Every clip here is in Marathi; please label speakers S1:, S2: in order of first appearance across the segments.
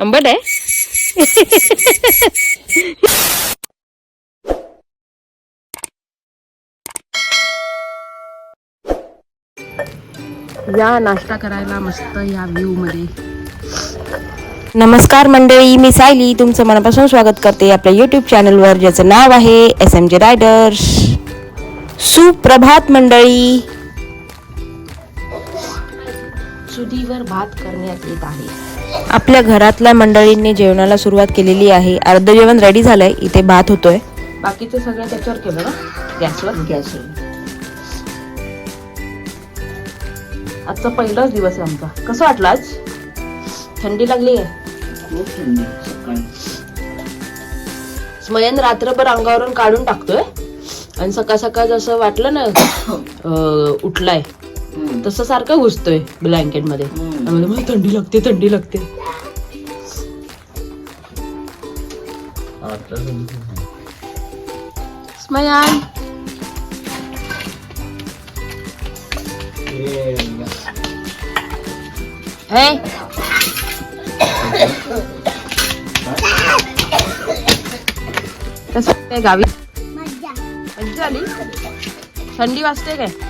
S1: आंबट आहे या नाश्ता करायला मस्त या व्ह्यू मध्ये. नमस्कार मंडळी मी सायली. तुमचं मनापासून स्वागत करते आपल्या युट्यूब चॅनलवर ज्याचं नाव आहे एस एम जे रायडर्स सुप्रभात मंडळी. चुलीवर भात करण्यात येत आहे. आपल्या घरातल्या मंडळींनी जेवणाला सुरुवात केलेली आहे. अर्ध जेवण रेडी झालंय. इथे भात होतोय. बाकीचं सगळं त्याच्यावर केलं ना गॅसवर? गॅसवर. आजचा पहिलाच दिवस आहे आमचा. कसं वाटलं आज? थंडी लागली आहे. स्मयन रात्रभर अंगावरून काढून टाकतोय. आणि सकाळ सकाळ जसं वाटलं ना उठलाय. तसं सारखं घुसतोय ब्लँकेटमध्ये.
S2: हम्म.
S1: आणि म्हणतो, "मला थंडी लागते थंडी लागते. स्मयान. गावी? मज्जा आली. थंडी वाजते काय?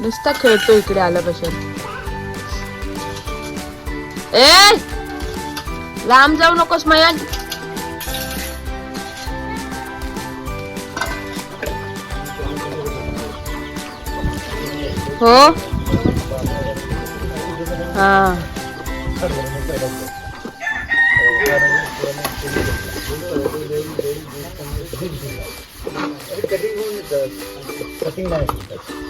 S1: नुसता खेळतो इकडे आल्यापासून. ए! लांब जाऊ नकोस मयान हो? हा.
S3: कटिंग खाऊन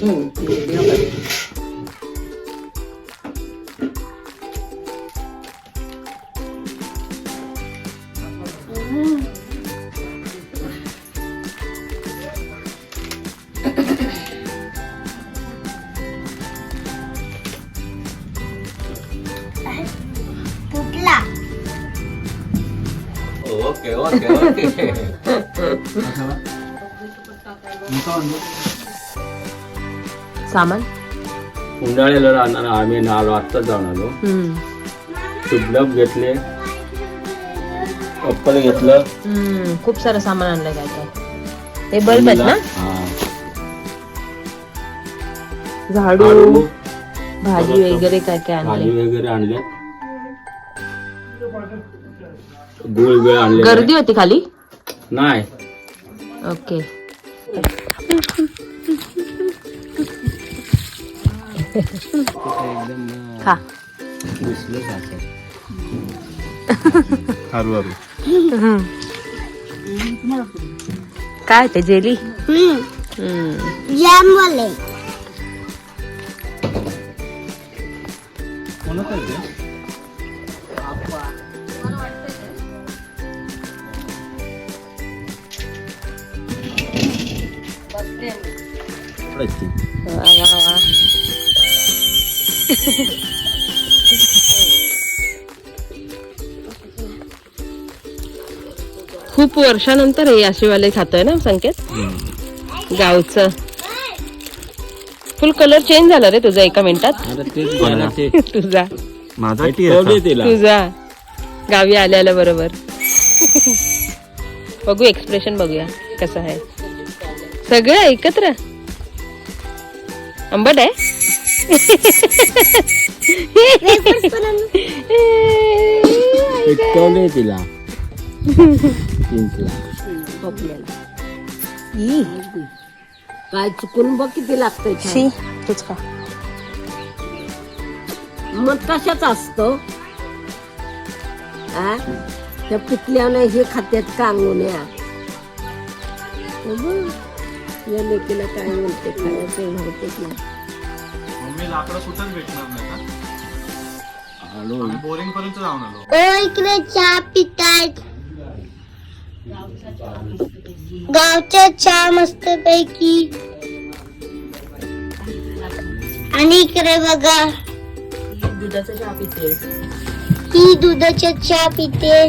S1: うん入れる
S3: ようオッケーオッ
S2: ケーオッケー。
S1: सामान?
S4: उन्हाळ्याला राहणार आम्ही नालो आत्ताच जाऊन आलो
S1: हम्म.
S4: शुभलाभ घेतले. अप्पल घेतलं.
S1: हम्म. खूप सारं सामान आणलंय काय काय. हे बल्ब आहेत ना?
S4: हा.
S1: झाडू
S4: झाडू,
S1: भाजी वगैरे काय काय
S4: भाजी
S1: आणले
S4: वगैरे आणले. गुळ वेळ आणले.
S1: गर्दी होती खाली?
S4: नाही.
S1: ओके. खा. काय ते जेली? खूप वर्षानंतर हे आशीवाले खातोय ना संकेत? गावचं. फुल कलर चेंज झाला रे तुझा एका मिनिटात. तुझा. तुझा. गावी आल्या आल्या बरोबर. बघू एक्सप्रेशन बघूया कसं आहे. सगळं एकत्र आंबट आहे?
S4: ठेवले तिला चिंचला
S5: काय चुकून बघ किती लागतंय छान.
S1: शी तूच खा.
S5: मग कशाच असतो? आ? त्या पिकल्याने हे खात्यात कांगुन्या या लेकीला काय म्हणते खायचं माहितीच नाही
S2: मम्मी लाकडं कुठंच भेटणार नाही का?
S4: आलो
S2: बोरिंग पर्यंत जाऊन आलो.
S3: ओ इकडे चहा पितायत. गावच्या चहा मस्त पैकी आणि इकडे बघा.
S6: दुधाचा चहा पिते.
S3: ही दुधाच्या चहा पिते.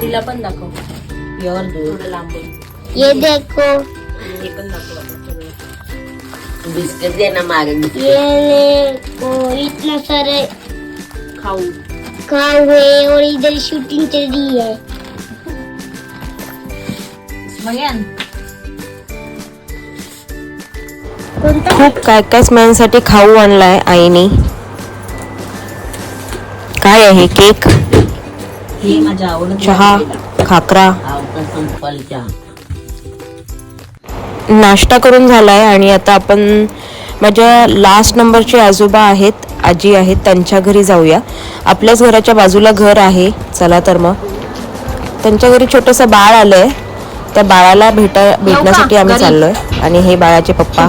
S6: तिला पण दाखव. प्युअर दूध. लांबून
S3: ये देखो.
S6: हे पण दाखव.
S5: बिस्किट दे ना मागे
S3: ये देखो इतना सारे
S6: खाऊ.
S3: खाओ है और इधर शूटिंग चल रही है.
S6: खूप काय काय स्मेलसाठी खाऊ आणलाय आईने. काय आहे केक?
S5: हे
S6: चहा खाकरा.
S5: संपाल चहा.
S6: नाश्ता करून झालाय आणि आता आपण माझ्या लास्ट नंबरचे आजोबा आहेत आजी आहेत त्यांच्या घरी जाऊया. आपल्याच घराच्या बाजूला घर आहे. चला तर मग. त्यांच्या घरी छोटंसं बाळ आलंय. त्या बाळाला भेटा भेटण्यासाठी आम्ही चाललोय. आणि हे बाळाचे पप्पा.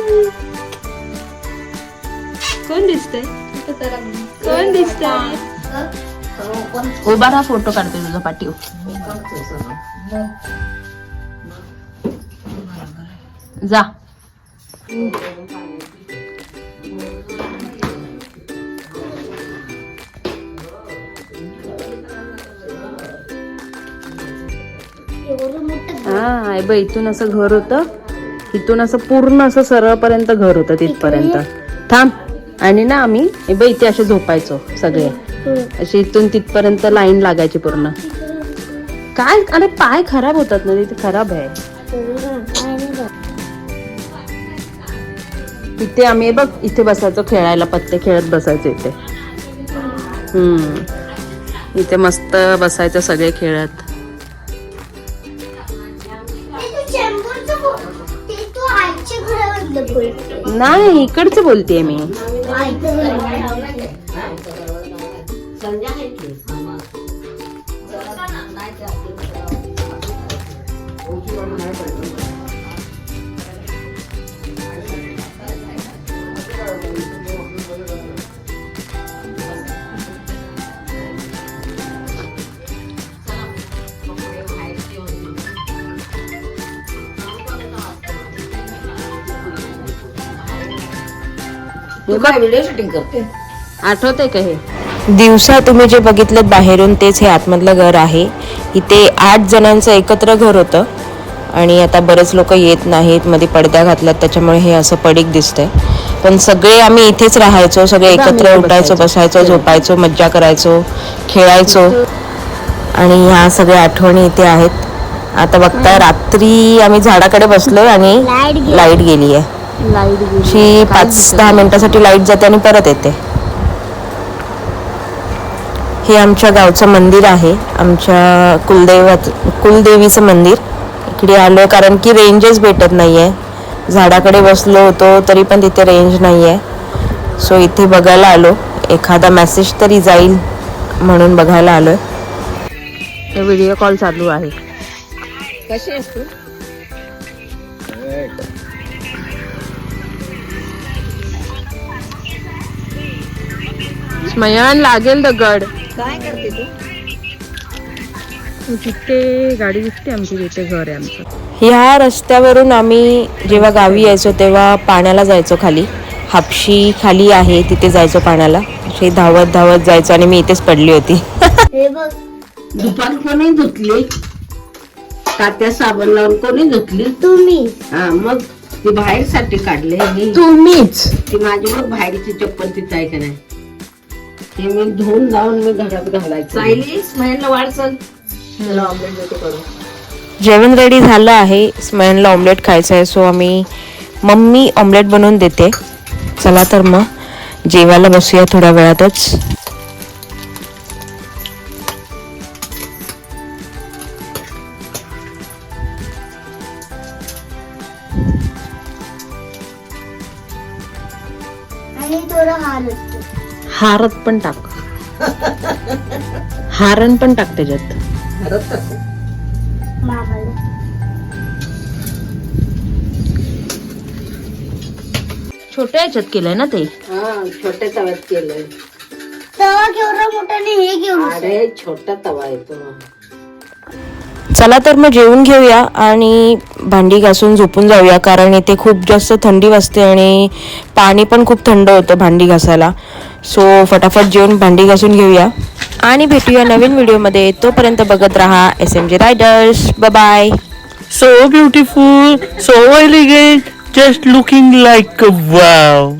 S6: उभा राहा फोटो काढते तुझा पाठीव जा. हा बघ इथून असं घर होतं. इथून असं पूर्ण असं सरळपर्यंत घर होतं तिथपर्यंत. थांब. आणि ना आम्ही बघ इथे असे झोपायचो सगळे. असे इथून तिथपर्यंत लाईन लागायची पूर्ण. काय? अरे पाय खराब होतात ना तिथे खराब आहे. इथे आम्ही बघ इथे बसायचो खेळायला पत्ते खेळत बसायचो इथे. हम्म. इथे मस्त बसायचं सगळे खेळत.
S3: ते तू आईच्या घरामधलं बोलते
S6: नाही इकडचं बोलतेय मी
S5: व्हिडिओ शूटिंग करते?
S6: का हे? दिवसा तुम्ही जे बघितलं बाहेरून तेच हे आतमधलं घर आहे. इथे आठ जणांचं एकत्र घर होतं. आणि आता बरेच लोक येत नाहीत मध्ये पडद्या घातल्यात त्याच्यामुळे हे असं पडीक दिसतंय. पण सगळे आम्ही इथेच राहायचो सगळे एकत्र उठायचो बसायचो. झोपायचो मज्जा करायचो खेळायचो. आणि ह्या सगळ्या आठवणी इथे आहेत. आता बघताय रात्री आम्ही झाडाकडे बसलोय आणि
S3: लाइट गेली.
S6: लाइट गेली आहे शी पाच दहा मिनिटासाठी लाइट जाते आणि परत येते. हे आमच्या गावचं मंदिर आहे. आमच्या कुलदैवत कुलदेवीचं मंदिर. इकडे आलो कारण की रेंजच भेटत नाहीये. झाडाकडे बसलो होतो तरी पण तिथे रेंज नाहीये. सो इथे बघायला आलो. एखादा मेसेज तरी जाईल म्हणून बघायला आलोय. हे व्हिडिओ कॉल चालू आहे.
S5: कशी आहेस तू
S6: स्मयान लागेल दगड
S5: काय करते तू?
S6: तिथे गाडी दिसते आमची तिथे घर आहे आमचं. ह्या रस्त्यावरून आम्ही जेव्हा गावी यायचो तेव्हा पाण्याला जायचो खाली. हापशी खाली आहे तिथे जायचो पाण्याला. अशी धावत धावत जायचो आणि मी इथेच पडली होती.
S3: हे बघ.
S5: दुपार कोणी धुतली? तात्या साबण लावून कोणी धुतली?
S3: तुम्ही.
S5: हा मग ती बाहेरसाठी काढली मी
S6: तुम्हीच.
S5: ती माझी मग बाहेरची चप्पल तिथं आहे का नाही? हे मी धुवून लावून मी घरात घालायचं.
S6: सायली वाढ चल. त्याला ऑमलेट देतो करून जेवण रेडी झालं आहे. स्मेलला ऑमलेट खायचं आहे सो आम्ही मम्मी ऑमलेट बनवून देते. चला तर मग जेवायला बसूया थोड्या वेळातच. हारत पण टाक. हारण पण टाक त्याच्यात. छोट्या याच्यात केलंय ना ते?
S5: हा छोट्या तव्यात केलंय.
S3: तवा केवढा मोठा नाही हे घेऊन.
S5: अरे छोटा तवा येतो.
S6: चला तर मग जेवून घेऊया आणि भांडी घासून झोपून जाऊया कारण इथे खूप जास्त थंडी वाजते आणि पाणी पण खूप थंड होतं भांडी घासायला. सो फटाफट जेवून भांडी घासून घेऊया. आणि भेटूया नवीन व्हिडिओमध्ये. तोपर्यंत बघत राहा S M J riders bye
S7: so beautiful so elegant just looking like wow.